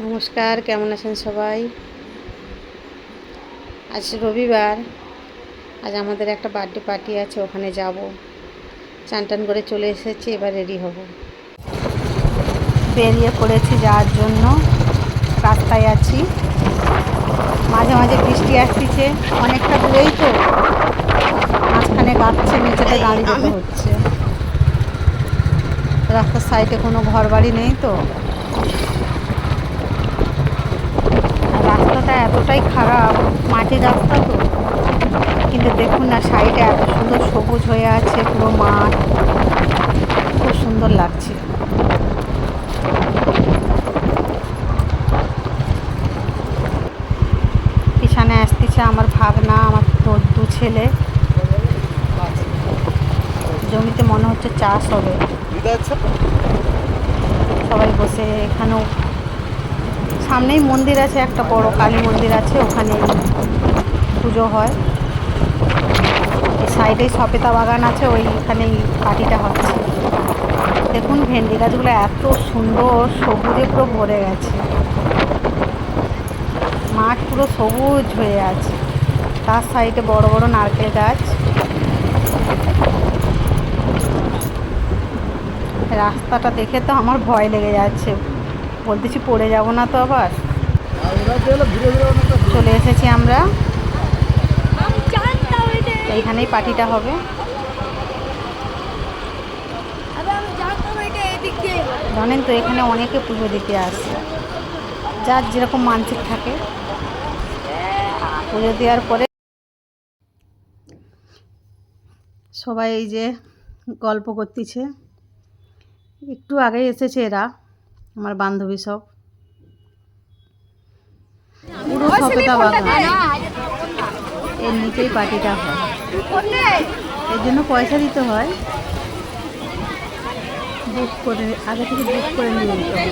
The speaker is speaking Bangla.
নমস্কার, কেমন আছেন সবাই? আজ রবিবার, আজ আমাদের একটা বার্থডে পার্টি আছে, ওখানে যাব। চান টান করে চলে এসেছি, এবার রেডি হব। বেরিয়ে পড়েছি যাওয়ার জন্য, রাস্তায় আছি। মাঝে মাঝে বৃষ্টি আসতেছে, অনেকটা দূরেই তো। মাঝখানে গাচ্ছে নিচেতে দাঁড়িয়ে হচ্ছে। রাস্তার সাইডে কোনো ঘর বাড়ি নেই তো। রাস্তাটা এতটাই খারাপ মাটির রাস্তা তো। কিন্তু দেখুন না সাইডে এত সুন্দর সবুজ হয়ে আছে পুরো মাঠ। খুব সুন্দর লাগছে। পিছনে আসতেছে আমার ভাগনা আমার দু ছেলে। জমিতে মনে হচ্ছে চাষ হবে। সবাই বসে এখানেও সামনেই মন্দির আছে, একটা বড় কালী মন্দির আছে, ওখানে পুজো হয়। এই সাইডেই সপেতা বাগান আছে, ওইখানেই পার্টিটা হচ্ছে। দেখুন ভেন্ডি গাছগুলো এত সুন্দর, সবুজে পুরো ভরে গেছে। মাঠ পুরো সবুজ হয়ে আছে। তার সাইডে বড় বড় নারকেল গাছ। রাস্তাটা দেখে তো আমার ভয় লেগে যাচ্ছে। বলতেছি পড়ে যাব না তো আবার। চলে এসেছি আমরা। আমি এইখানেই পার্টিটা হবে। জানেন তো এখানে অনেকে পুজো দিতে আসে। যার যেরকম মানসিক থাকে। পুজো দেওয়ার পরে সবাই এই যে গল্প করতেছে। একটু আগে এসেছে এরা। আমার বান্ধবী সব। পুরো সততা বাগান এর নিচেই পার্টিটা হয়। এর জন্য পয়সা দিতে হয়। বুক করে আগে থেকে বুক করে নিয়ে নিতে হয়